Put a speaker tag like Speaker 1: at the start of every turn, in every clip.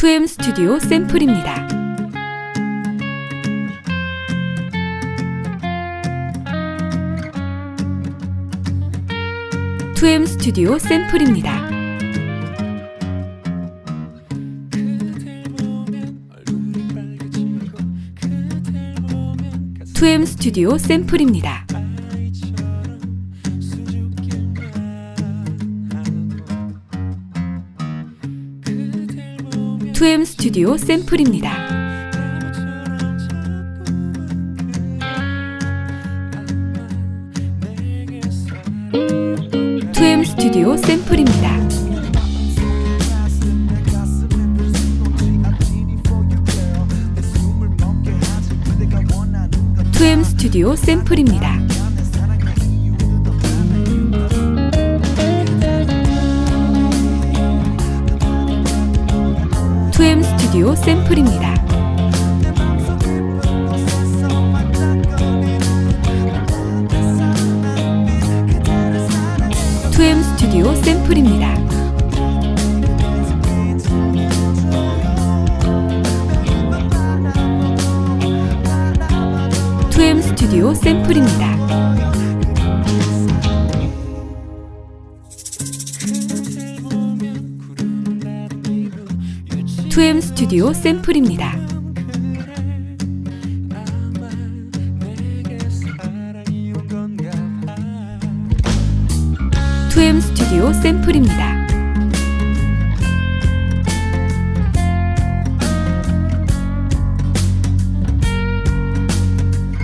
Speaker 1: 2M 스튜디오 샘플입니다. 투엠 스튜디오 샘플입니다. 투엠 스튜디오 샘플입니다. 투엠 스튜디오 샘플입니다. 투엠 스튜디오 샘플입니다. 투엠 스튜디오 샘플입니다. 스튜디오 샘플입니다. 투엠 스튜디오 샘플입니다. 투엠 스튜디오 샘플입니다. 투엠 스튜디오 샘플입니다. 투엠 스튜디오 샘플입니다.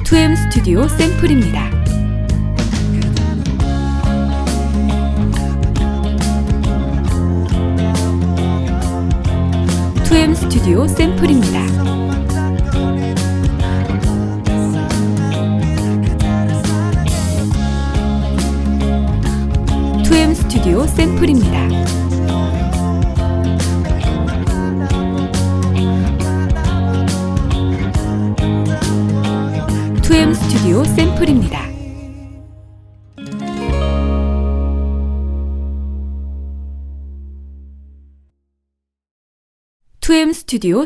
Speaker 1: 투엠 스튜디오 샘플입니다. 엠 스튜디오 샘플입니다. 투엠 스튜디오 샘플입니다. 투엠 스튜디오 샘플입니다. 투엠 스튜디오